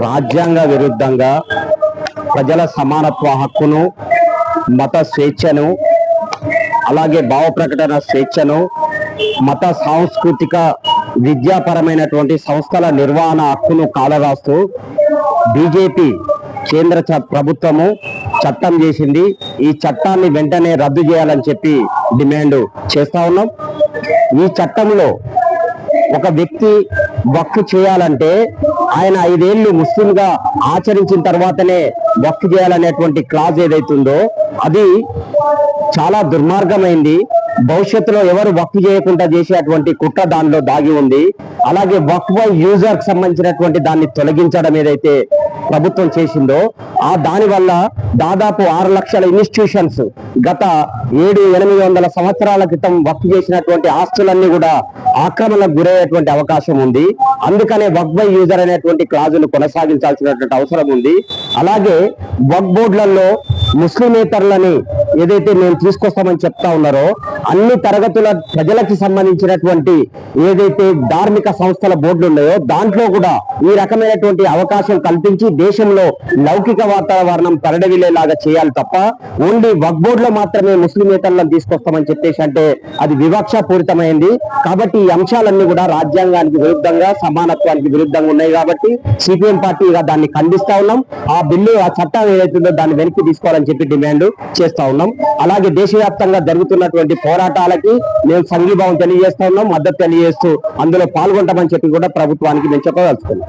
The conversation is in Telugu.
రాజ్యాంగ విరుద్ధంగా ప్రజల సమానత్వ హక్కును మత స్వేచ్ఛను అలాగే భావ ప్రకటన స్వేచ్ఛను మత సాంస్కృతిక విద్యాపరమైనటువంటి సంస్థల నిర్వహణ హక్కును కాలరాస్తూ బీజేపీ కేంద్ర చ- ప్రభుత్వము చట్టం చేసింది. ఈ చట్టాన్ని వెంటనే రద్దు చేయాలని చెప్పి డిమాండ్ చేస్తా ఉన్నాం. ఈ చట్టంలో ఒక వ్యక్తి వక్కు చేయాలంటే ఆయన ఐదేళ్ళు ముస్లింగా ఆచరించిన తర్వాతనే వక్ఫ్ చేయాలనేటువంటి క్లాజ్ ఏదైతుందో అది చాలా దుర్మార్గమైంది. భవిష్యత్తులో ఎవరు వక్ఫ్ చేయకుండా చేసేటువంటి కుట్ర దానిలో దాగి ఉంది. అలాగే వక్ఫ్ బై యూజర్కి సంబంధించినటువంటి దాన్ని తొలగించడం ఏదైతే ప్రభుత్వం చేసిందో ఆ దాని వల్ల దాదాపు ఆరు లక్షల ఇన్స్టిట్యూషన్స్ గత ఏడు ఎనిమిది వందల సంవత్సరాల క్రితం వక్ఫ్ చేసినటువంటి ఆస్తులన్నీ కూడా ఆక్రమణకు గురయ్యేటువంటి అవకాశం ఉంది. అందుకనే వక్ బై యూజర్ అనేటువంటి క్లాజులు కొనసాగించాల్సినటువంటి అవసరం ఉంది. అలాగే వక్ బోర్డులలో ముస్లిమేతరులని ఏదైతే మేము తీసుకొస్తామని చెప్తా ఉన్నారో అన్ని తరగతుల ప్రజలకి సంబంధించినటువంటి ఏదైతే ధార్మిక సంస్థల బోర్డులు ఉన్నాయో దాంట్లో కూడా ఈ రకమైనటువంటి అవకాశం కల్పించి దేశంలో లౌకిక వాతావరణం పెరడవిల్లేలాగా చేయాలి తప్ప ఓన్లీ వక్ బోర్డులో మాత్రమే ముస్లిమేతలను తీసుకొస్తామని చెప్పేసి అంటే అది వివక్ష పూరితమైంది కాబట్టి ఈ అంశాలన్నీ కూడా రాజ్యాంగానికి విరుద్ధంగా సమానత్వానికి విరుద్ధంగా ఉన్నాయి కాబట్టి సిపిఎం పార్టీగా దాన్ని ఖండిస్తా ఉన్నాం. ఆ బిల్లు ఆ చట్టం ఏదైతుందో దాన్ని వెనక్కి తీసుకోవాలని చెప్పి డిమాండ్ చేస్తా ఉన్నాం. అలాగే దేశవ్యాప్తంగా జరుగుతున్నటువంటి పోరాటాలకి మేము సంఘీభావం తెలియజేస్తూ ఉన్నాం మద్దతు తెలియజేస్తూ అందులో పాల్గొంటామని చెప్పి కూడా ప్రభుత్వానికి మేము చెప్పదలుచుకున్నాం.